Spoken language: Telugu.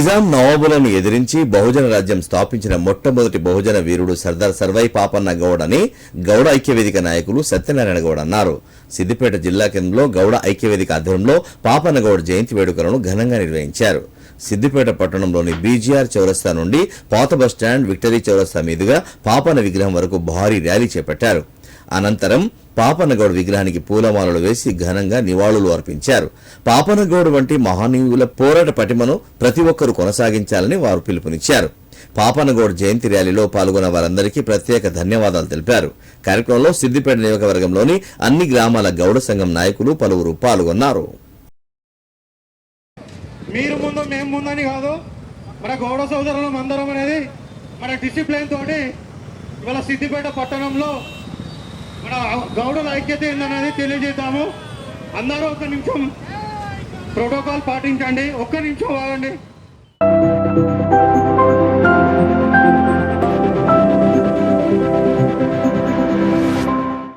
నిజాం నవాబులను ఎదిరించి బహుజన రాజ్యం స్థాపించిన మొట్టమొదటి బహుజన వీరుడు సర్దార్ సర్వై పాపన్న గౌడ్ అని గౌడ ఐక్యవేదిక నాయకులు సత్యనారాయణ గౌడ్ అన్నారు. సిద్దిపేట జిల్లా కేంద్రంలో గౌడ ఐక్యవేదిక ఆధ్వర్యంలో పాపన్న గౌడ్ జయంతి వేడుకలను ఘనంగా నిర్వహించారు. సిద్దిపేట పట్టణంలోని బీజీఆర్ చౌరస్తా నుండి పాత బస్టాండ్ విక్టరీ చౌరస్తా మీదుగా పాపన విగ్రహం వరకు భారీ ర్యాలీ చేపట్టారు. అనంతరం పాపనగౌడ్ విగ్రహానికి పూలమాలలు వేసి ఘనంగా నివాళులు అర్పించారు. పాపనగౌడ్ వంటి మహనీయుల పోరాట పటిమను ప్రతి ఒక్కరూ కొనసాగించాలని వారు పిలుపునిచ్చారు. పాపనగౌడ్ జయంతి ర్యాలీలో పాల్గొన్న వారందరికీ ప్రత్యేక ధన్యవాదాలు తెలిపారు. కార్యక్రమంలో సిద్దిపేట నియోజకవర్గంలోని అన్ని గ్రామాల గౌడ సంఘం నాయకులు పలువురు పాల్గొన్నారు. మీరు ముందు మేము ముందని కాదు మన గౌడ సోదరులం అందరం అనేది మన డిసిప్లిన్ తోటి ఇవాళ సిద్దిపేట పట్టణంలో మన గౌడల ఐక్యత ఏందనేది తెలియజేద్దాము. అందరూ ఒక నిమిషం ప్రోటోకాల్ పాటించండి. ఒక్క నిమిషం వాడండి